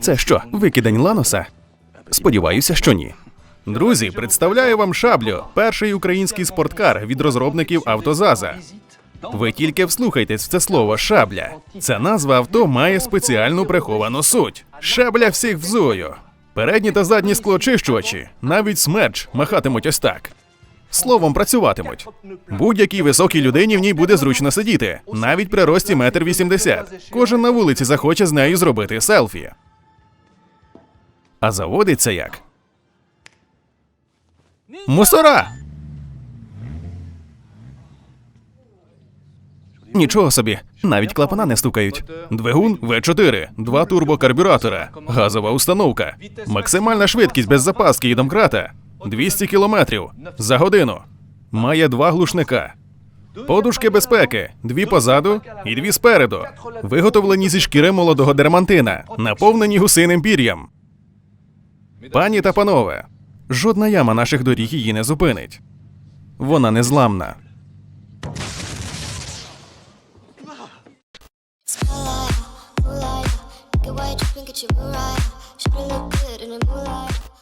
Це що, викидань Ланоса? Сподіваюся, що ні. Друзі, представляю вам шаблю, перший український спорткар від розробників Автозаза. Ви тільки вслухайтесь в це слово шабля. Ця назва авто має спеціальну приховану суть. Шабля всіх взую. Передні та задні склоочищувачі, навіть смерч махатимуть ось так. Словом, працюватимуть. Будь-якій високій людині в ній буде зручно сидіти, навіть при рості метр вісімдесят. Кожен на вулиці захоче з нею зробити селфі. А заводиться як? Мусора! Нічого собі, навіть клапана не стукають. Двигун В4, два турбокарбюратора, газова установка, максимальна швидкість без запаски і домкрата 200 кілометрів за годину. Має два глушника. Подушки безпеки, дві позаду і дві спереду. Виготовлені зі шкіри молодого дермантина, наповнені гусиним пір'ям. Пані та панове, жодна яма наших доріг її не зупинить. Вона незламна. Should look good in the moonlight.